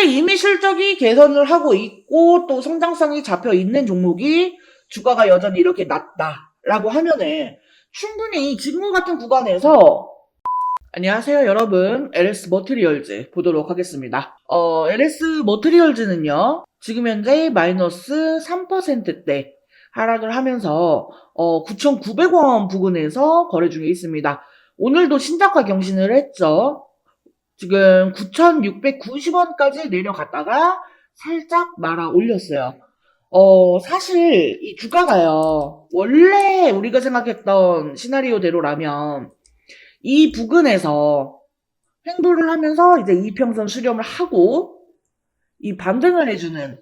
근데 이미 실적이 개선을 하고 있고 또 성장성이 잡혀 있는 종목이 주가가 여전히 이렇게 낮다라고 하면은 충분히 지금 같은 구간에서 안녕하세요 여러분. LS 머트리얼즈 보도록 하겠습니다. 어 LS 머트리얼즈는요 지금 현재 마이너스 3%대 하락을 하면서 어 9,900원 부근에서 거래 중에 있습니다. 오늘도 신작화 경신을 했죠 지금 9,690원까지 내려갔다가 살짝 말아 올렸어요. 어, 사실 이 주가가요. 원래 우리가 생각했던 시나리오대로라면 이 부근에서 횡보를 하면서 이제 이평선 수렴을 하고 이 반등을 해주는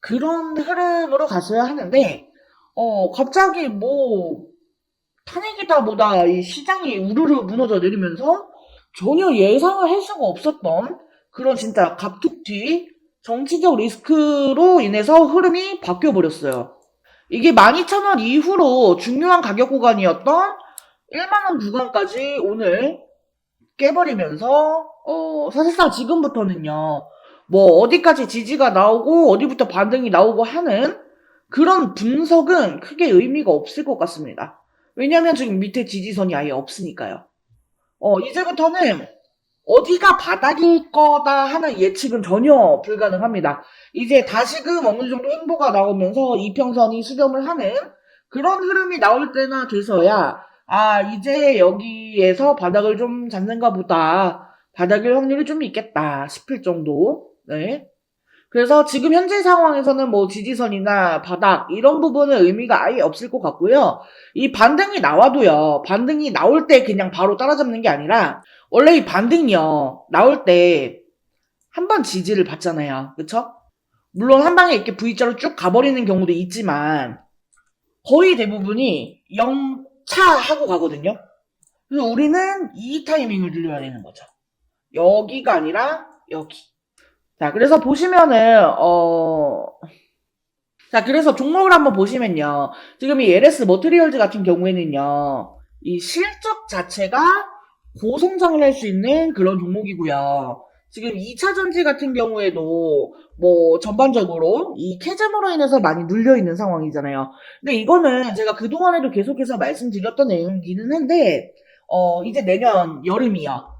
그런 흐름으로 갔어야 하는데 어, 갑자기 뭐 탄핵이다 뭐다 이 시장이 우르르 무너져 내리면서 전혀 예상을 할 수가 없었던 그런 진짜 갑툭튀 정치적 리스크로 인해서 흐름이 바뀌어 버렸어요. 이게 12,000원 이후로 중요한 가격 구간이었던 1만원 구간까지 오늘 깨버리면서 어, 사실상 지금부터는요. 뭐 어디까지 지지가 나오고 어디부터 반등이 나오고 하는 그런 분석은 크게 의미가 없을 것 같습니다. 왜냐면 지금 밑에 지지선이 아예 없으니까요. 어, 이제부터는 어디가 바닥일 거다 하는 예측은 전혀 불가능합니다. 이제 다시금 어느 정도 행보가 나오면서 이평선이 수렴을 하는 그런 흐름이 나올 때나 돼서야 아 이제 여기에서 바닥을 좀 잡는가 보다 바닥일 확률이 좀 있겠다 싶을 정도 네. 그래서 지금 현재 상황에서는 뭐 지지선이나 바닥 이런 부분은 의미가 아예 없을 것 같고요. 이 반등이 나와도요. 반등이 나올 때 그냥 바로 따라잡는 게 아니라 원래 이 반등이요. 나올 때 한 번 지지를 받잖아요. 그쵸? 물론 한 방에 이렇게 V자로 쭉 가버리는 경우도 있지만 거의 대부분이 0차 하고 가거든요. 그래서 우리는 이 타이밍을 늘려야 되는 거죠. 여기가 아니라 여기. 자, 그래서 보시면은, 어, 자, 그래서 종목을 한번 보시면요. 지금 이 LS 머트리얼즈 같은 경우에는요. 이 실적 자체가 고성장을 할 수 있는 그런 종목이고요. 지금 2차 전지 같은 경우에도 뭐 전반적으로 이 캐즘으로 인해서 많이 눌려 있는 상황이잖아요. 근데 이거는 제가 그동안에도 계속해서 말씀드렸던 내용이기는 한데, 어, 이제 내년 여름이요.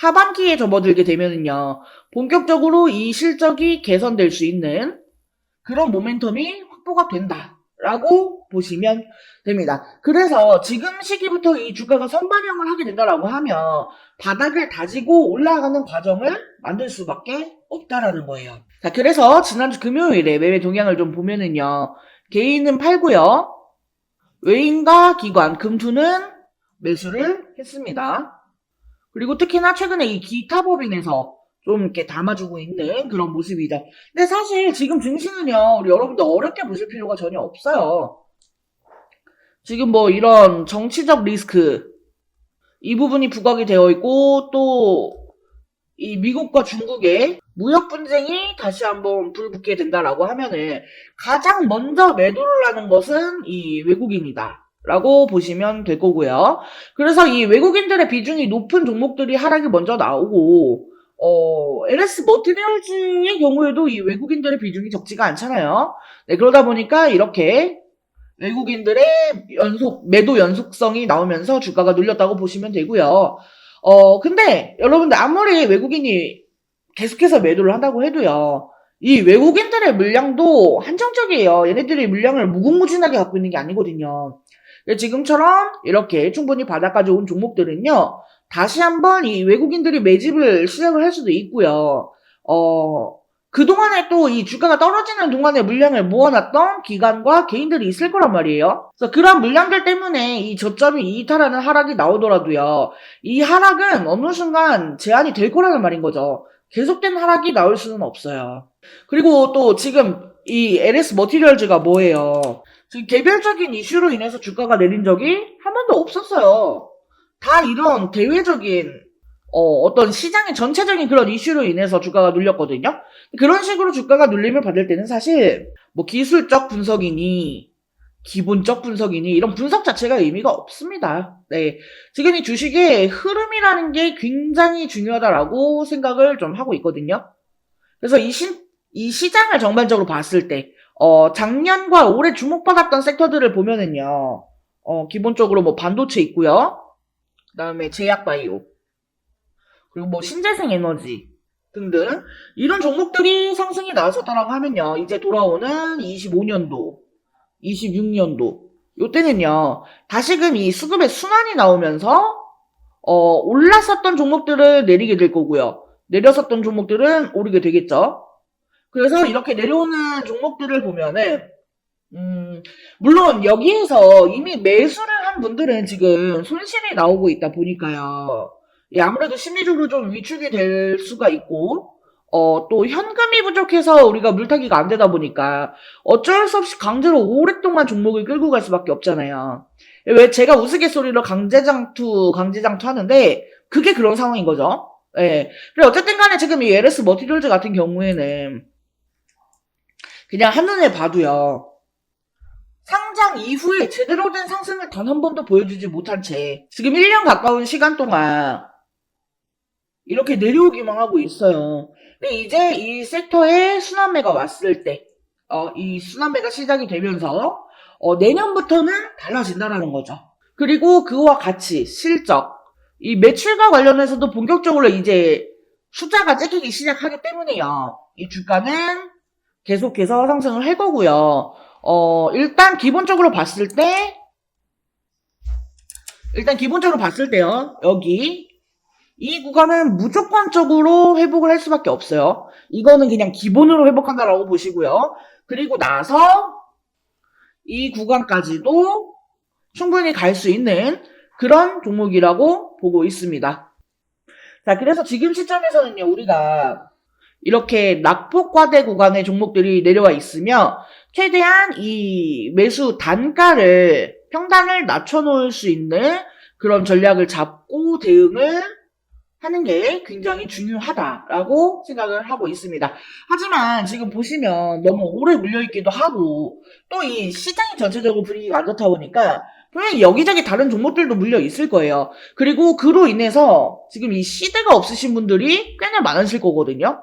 하반기에 접어들게 되면은요, 본격적으로 이 실적이 개선될 수 있는 그런 모멘텀이 확보가 된다라고 보시면 됩니다. 그래서 지금 시기부터 이 주가가 선반영을 하게 된다라고 하면 바닥을 다지고 올라가는 과정을 만들 수밖에 없다라는 거예요. 자, 그래서 지난주 금요일에 매매 동향을 좀 보면은요, 개인은 팔고요, 외인과 기관, 금투는 매수를 했습니다. 그리고 특히나 최근에 이 기타 법인에서 좀 이렇게 담아주고 있는 그런 모습이다. 근데 사실 지금 증시는요, 우리 여러분들 어렵게 보실 필요가 전혀 없어요. 지금 뭐 이런 정치적 리스크, 이 부분이 부각이 되어 있고, 또, 이 미국과 중국의 무역 분쟁이 다시 한번 불붙게 된다라고 하면은 가장 먼저 매도를 하는 것은 이 외국인이다. 라고 보시면 될 거고요. 그래서 이 외국인들의 비중이 높은 종목들이 하락이 먼저 나오고, 어, LS 머티리얼즈의 경우에도 이 외국인들의 비중이 적지가 않잖아요. 네, 그러다 보니까 이렇게 외국인들의 연속, 매도 연속성이 나오면서 주가가 눌렸다고 보시면 되고요. 어, 근데 여러분들 아무리 외국인이 계속해서 매도를 한다고 해도요. 이 외국인들의 물량도 한정적이에요. 얘네들이 물량을 무궁무진하게 갖고 있는 게 아니거든요. 지금처럼 이렇게 충분히 바닥까지 온 종목들은요, 다시 한번 이 외국인들이 매집을 시작을 할 수도 있고요. 어, 그동안에 또 이 주가가 떨어지는 동안에 물량을 모아놨던 기관과 개인들이 있을 거란 말이에요. 그래서 그런 물량들 때문에 이 저점이 이탈하는 하락이 나오더라도요. 이 하락은 어느 순간 제한이 될 거라는 말인 거죠. 계속된 하락이 나올 수는 없어요. 그리고 또 지금 이 LS 머티리얼즈가 뭐예요? 지금 개별적인 이슈로 인해서 주가가 내린 적이 한 번도 없었어요. 다 이런 대외적인 어, 떤 시장의 전체적인 그런 이슈로 인해서 주가가 눌렸거든요. 그런 식으로 주가가 눌림을 받을 때는 사실 뭐 기술적 분석이니 기본적 분석이니 이런 분석 자체가 의미가 없습니다. 네. 지금 이 주식의 흐름이라는 게 굉장히 중요하다라고 생각을 좀 하고 있거든요. 그래서 이, 시, 이 시장을 전반적으로 봤을 때, 어, 작년과 올해 주목받았던 섹터들을 보면은요, 어, 기본적으로 뭐 반도체 있고요. 그 다음에 제약바이오. 그리고 뭐 신재생 에너지 등등. 이런 종목들이 상승이 나왔었다라고 하면요. 이제 돌아오는 25년도, 26년도. 요때는요, 다시금 이 수급의 순환이 나오면서, 어, 올랐었던 종목들을 내리게 될 거고요. 내렸었던 종목들은 오르게 되겠죠. 그래서 이렇게 내려오는 종목들을 보면은, 음, 물론 여기에서 이미 매수를 한 분들은 지금 손실이 나오고 있다 보니까요. 예, 아무래도 심리적으로 좀 위축이 될 수가 있고, 어, 또 현금이 부족해서 우리가 물타기가 안 되다 보니까 어쩔 수 없이 강제로 오랫동안 종목을 끌고 갈 수밖에 없잖아요. 왜 제가 우스갯소리로 강제장투, 강제장투 하는데 그게 그런 상황인 거죠. 예. 그래 어쨌든 간에 지금 이 LS 머티리얼즈 같은 경우에는 그냥 한눈에 봐도요. 상장 이후에 제대로 된 상승을 단 한 번도 보여주지 못한 채 지금 1년 가까운 시간 동안 이렇게 내려오기만 하고 있어요. 근데 이제 이 섹터에 순환매가 왔을 때, 어, 이 순환매가 시작이 되면서, 어, 내년부터는 달라진다라는 거죠. 그리고 그와 같이 실적, 이 매출과 관련해서도 본격적으로 이제 숫자가 찍히기 시작하기 때문에요. 이 주가는 계속해서 상승을 할 거고요. 어, 일단 기본적으로 봤을 때, 일단 기본적으로 봤을 때요. 여기 이 구간은 무조건적으로 회복을 할 수밖에 없어요. 이거는 그냥 기본으로 회복한다라고 보시고요. 그리고 나서 이 구간까지도 충분히 갈 수 있는 그런 종목이라고 보고 있습니다. 자, 그래서 지금 시점에서는요, 우리가 이렇게 낙폭과대 구간의 종목들이 내려와 있으며, 최대한 이 매수 단가를, 평단을 낮춰놓을 수 있는 그런 전략을 잡고 대응을 하는 게 굉장히 중요하다라고 생각을 하고 있습니다. 하지만 지금 보시면 너무 오래 물려있기도 하고 또 이 시장이 전체적으로 분위기가 안 좋다 보니까 분명히 여기저기 다른 종목들도 물려 있을 거예요. 그리고 그로 인해서 지금 이 시대가 없으신 분들이 꽤나 많으실 거거든요.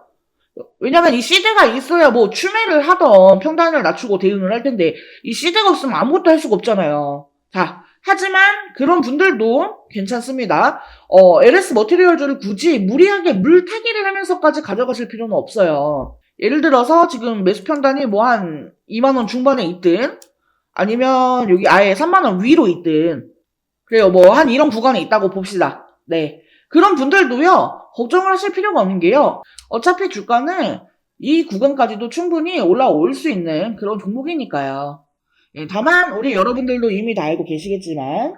왜냐면 이 시대가 있어야 뭐 추매를 하던 평단을 낮추고 대응을 할 텐데 이 시대가 없으면 아무것도 할 수가 없잖아요. 자, 하지만 그런 분들도 괜찮습니다. 어, LS 머티리얼즈를 굳이 무리하게 물타기를 하면서까지 가져가실 필요는 없어요. 예를 들어서 지금 매수 평단이 뭐 한 2만원 중반에 있든 아니면 여기 아예 3만원 위로 있든 그래요. 뭐 한 이런 구간에 있다고 봅시다. 네. 그런 분들도요. 걱정을 하실 필요가 없는 게요. 어차피 주가는 이 구간까지도 충분히 올라올 수 있는 그런 종목이니까요. 예, 다만 우리 여러분들도 이미 다 알고 계시겠지만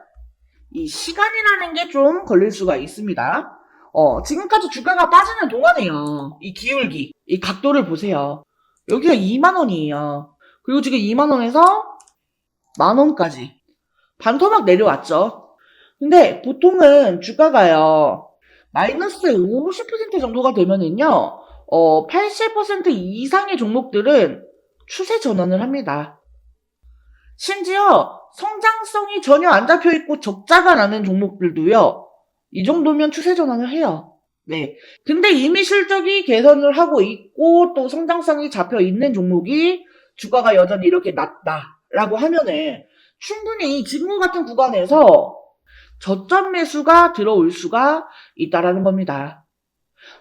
이 시간이라는 게 좀 걸릴 수가 있습니다. 어, 지금까지 주가가 빠지는 동안에요. 이 기울기, 이 각도를 보세요. 여기가 2만 원이에요. 그리고 지금 2만 원에서 만 원까지. 반토막 내려왔죠. 근데 보통은 주가가요, 마이너스 50% 정도가 되면은요, 어, 80% 이상의 종목들은 추세 전환을 합니다. 심지어 성장성이 전혀 안 잡혀 있고 적자가 나는 종목들도요. 이 정도면 추세 전환을 해요. 네. 근데 이미 실적이 개선을 하고 있고 또 성장성이 잡혀 있는 종목이 주가가 여전히 이렇게 낮다라고 하면은 충분히 지금 같은 구간에서 저점 매수가 들어올 수가 있다라는 겁니다.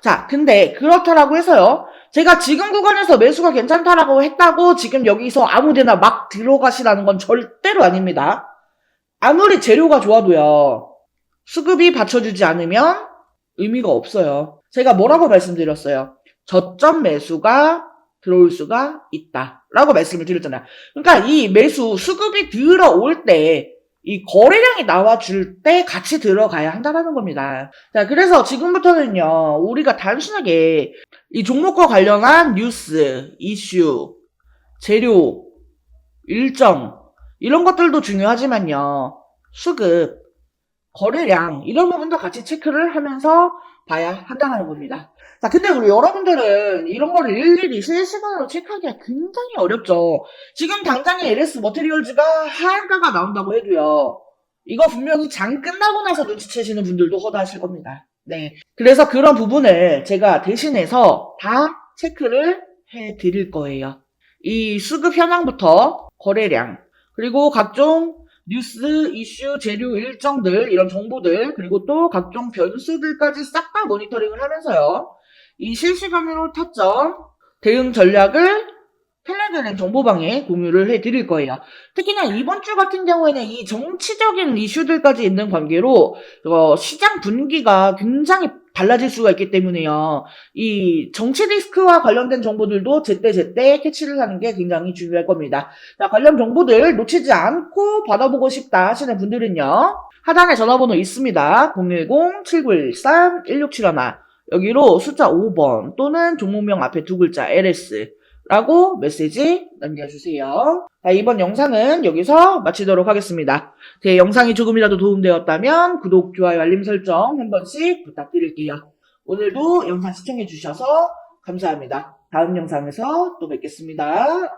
자, 근데 그렇다라고 해서요. 제가 지금 구간에서 매수가 괜찮다라고 했다고 지금 여기서 아무데나 막 들어가시라는 건 절대로 아닙니다. 아무리 재료가 좋아도요. 수급이 받쳐주지 않으면 의미가 없어요. 제가 뭐라고 말씀드렸어요? 저점 매수가 들어올 수가 있다. 라고 말씀을 드렸잖아요. 그러니까 이 매수, 수급이 들어올 때, 이 거래량이 나와줄 때 같이 들어가야 한다는 겁니다. 자, 그래서 지금부터는요, 우리가 단순하게 이 종목과 관련한 뉴스, 이슈, 재료, 일정, 이런 것들도 중요하지만요, 수급, 거래량, 이런 부분도 같이 체크를 하면서 봐야 한다는 겁니다. 자, 근데 우리 여러분들은 이런 거를 일일이 실시간으로 체크하기가 굉장히 어렵죠. 지금 당장에 LS 머티리얼즈가 하한가가 나온다고 해도요. 이거 분명히 장 끝나고 나서 눈치채시는 분들도 허다하실 겁니다. 네. 그래서 그런 부분을 제가 대신해서 다 체크를 해 드릴 거예요. 이 수급 현황부터 거래량, 그리고 각종 뉴스, 이슈, 재료 일정들, 이런 정보들, 그리고 또 각종 변수들까지 싹 다 모니터링을 하면서요. 이 실시간으로 타점, 대응 전략을 텔레그램 정보방에 공유를 해 드릴 거예요. 특히나 이번 주 같은 경우에는 이 정치적인 이슈들까지 있는 관계로 어, 시장 분위기가 굉장히 달라질 수가 있기 때문에요. 이 정치 리스크와 관련된 정보들도 제때제때 캐치를 하는 게 굉장히 중요할 겁니다. 자, 관련 정보들 놓치지 않고 받아보고 싶다 하시는 분들은요. 하단에 전화번호 있습니다. 010-7913-1671 여기로 숫자 5번 또는 종목명 앞에 두 글자 LS 라고 메시지 남겨주세요. 자, 이번 영상은 여기서 마치도록 하겠습니다. 제 영상이 조금이라도 도움되었다면 구독, 좋아요, 알림 설정 한 번씩 부탁드릴게요. 오늘도 영상 시청해주셔서 감사합니다. 다음 영상에서 또 뵙겠습니다.